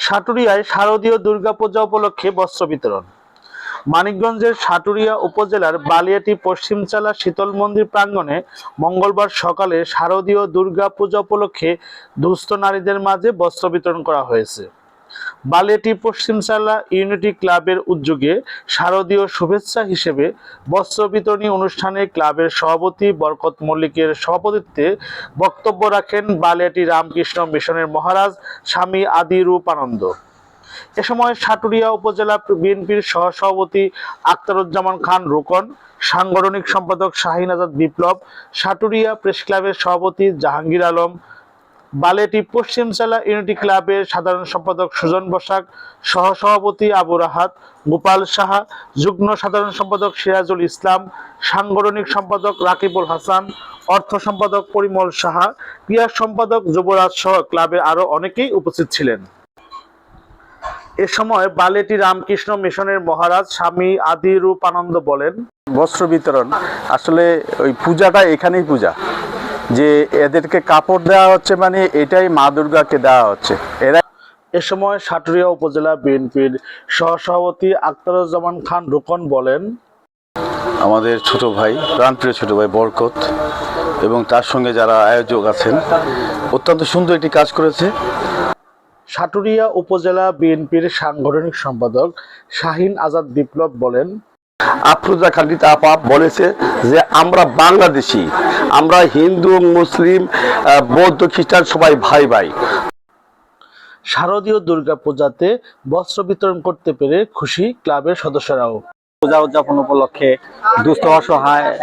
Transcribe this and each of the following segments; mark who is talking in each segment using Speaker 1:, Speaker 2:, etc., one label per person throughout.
Speaker 1: সাটুরিয়ায় শারদীয় দুর্গাপূজা উপলক্ষে বস্ত্র বিতরণ। মানিকগঞ্জের সাটুরিয়া উপজেলার বালিয়াটি পশ্চিমচালা শীতল মন্দির প্রাঙ্গণে মঙ্গলবার সকালে শারদীয় দুর্গাপূজা উপলক্ষে দুস্থ নারীদের মাঝে বস্ত্র বিতরণ করা হয়েছে। বালিয়াটি পশ্চিমচালা ইউনিটি ক্লাবের উদ্যোগে শারদীয় শুভেচ্ছা হিসেবে বস্ত্র বিতরণী অনুষ্ঠানে ক্লাবের সভাপতি বরকত মল্লিকের সভাপতিত্বে বক্তব্য রাখেন বালিয়াটি রামকৃষ্ণ মিশনের মহারাজ স্বামী আদিরূপানন্দ এ সময় সাটুরিয়া উপজেলা বিএনপির সহসভাপতি আখতারুজ্জামান খান রুকন, সাংগঠনিক সম্পাদক শাহিন আজাদ বিপ্লব, সাটুরিয়া প্রেস ক্লাবের সভাপতি জাহাঙ্গীর আলম বালেটি পশ্চিমচালা ইউনিটি ক্লাবের সাধারণ সম্পাদক সুজন বসাক, সহসভাপতি আবু রাহাত, গোপাল সাহা, যুগ্ম সাধারণ সম্পাদক সিরাজুল ইসলাম, সাংগঠনিক সম্পাদক রাকিবুল হাসান, অর্থ সম্পাদক পরিমল সাহা, ক্রীড়া সম্পাদক যুবরাজ সহ ক্লাবের আরও অনেকেই উপস্থিত ছিলেন। এ সময় বালেটি রামকৃষ্ণ মিশনের মহারাজ স্বামী আদিরূপানন্দ বলেন,
Speaker 2: বস্ত্র বিতরণ, আসলে ওই পূজাটা এখানেই পূজা। যে এদেরকে কাপড় দেওয়া হচ্ছে মানে এটাই মা দুর্গাকে দেওয়া হচ্ছে। এরা
Speaker 1: এ সময় সাটুরিয়া উপজেলা বিএনপির সহসভাপতি আখতারুজ্জামান খান রুকন বলেন
Speaker 2: আমাদের ছোট ভাই প্রাণপ্রিয় ছোট ভাই বরকত এবং তার সঙ্গে যারা আয়োজক আছেন অত্যন্ত সুন্দর একটি কাজ করেছে।
Speaker 1: সাটুরিয়া উপজেলা বিএনপির সাংগঠনিক সম্পাদক শাহিন আজাদ বিপ্লব বলেন
Speaker 3: আফরোজা খালিদ আপা বলেছে যে আমরা বাংলাদেশি। আমরা হিন্দু, মুসলিম বৌদ্ধ, খ্রিস্টান সবাই ভাই ভাই।
Speaker 1: শারদীয় দুর্গাপূজাতে বস্ত্র বিতরণ করতে পেরে খুশি ক্লাবের সদস্যরাও।
Speaker 4: পূজা উদযাপন উপলক্ষে দুস্থ অসহায় আহ,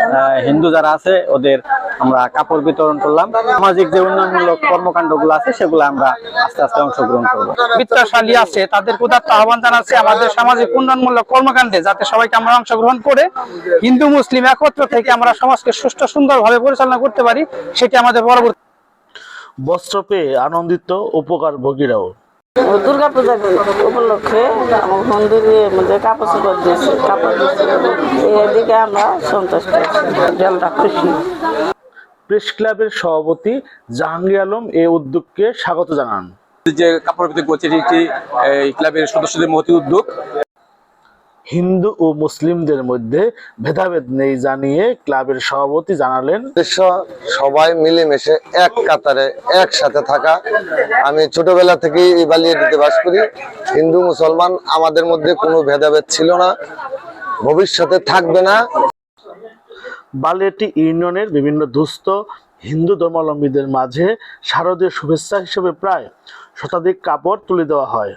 Speaker 4: হিন্দু যারা আছে ওদের আমরা কাপড় বিতরণ করলাম। সামাজিক যে উন্নয়নমূলক কর্মকাণ্ডগুলো আছে সেগুলো আমরা আস্তে আস্তে অংশগ্রহণ করব।
Speaker 5: বিত্তশালী আছে তাদের উদাত্ত আহ্বান জানাচ্ছে আমাদের সামাজিক উন্নয়নমূলক কর্মকাণ্ডে যাতে সবাইকে আমরা অংশগ্রহণ করে হিন্দু মুসলিম একত্র থেকে আমরা সমাজকে সুষ্ঠু সুন্দরভাবে পরিচালনা করতে পারি সেটি আমাদের পরবর্তী
Speaker 1: বস্ত্র পেয়ে আনন্দিত উপকার ভোগীরাও।
Speaker 6: দুর্গা পূজা উপলক্ষে মন্দির মধ্যে কাপড় চোপড় দিয়েছে কাপড় দিয়েছে। এদিকে আমরা সন্তুষ্ট জলটা আমরা খুশি
Speaker 1: প্রেস ক্লাবের সভাপতি জাহাঙ্গীর আলম এই উদ্যোগকে স্বাগত জানান।
Speaker 7: যে কাপড় ভিত্তিক এই ক্লাবের সদস্যদের মতি উদ্যোগ।
Speaker 1: হিন্দু ও মুসলিমদের মধ্যে ভেদাভেদ নেই জানিয়ে ক্লাবের সভাপতি জানালেন
Speaker 8: উদ্দেশ্য সবাই মিলেমিশে এক কাতারে একসাথে থাকা। আমি ছোটবেলা থেকেই এই বালিয়াটিতে বাস করি। হিন্দু মুসলমান আমাদের মধ্যে কোনো ভেদাভেদ ছিল না। ভবিষ্যতে থাকবে না।
Speaker 1: বালিয়াটি ইউনিয়নের বিভিন্ন দুস্থ হিন্দু ধর্মাবলম্বীদের মাঝে শারদীয় শুভেচ্ছা হিসেবে প্রায় শতাধিক কাপড় তুলে দেওয়া হয়।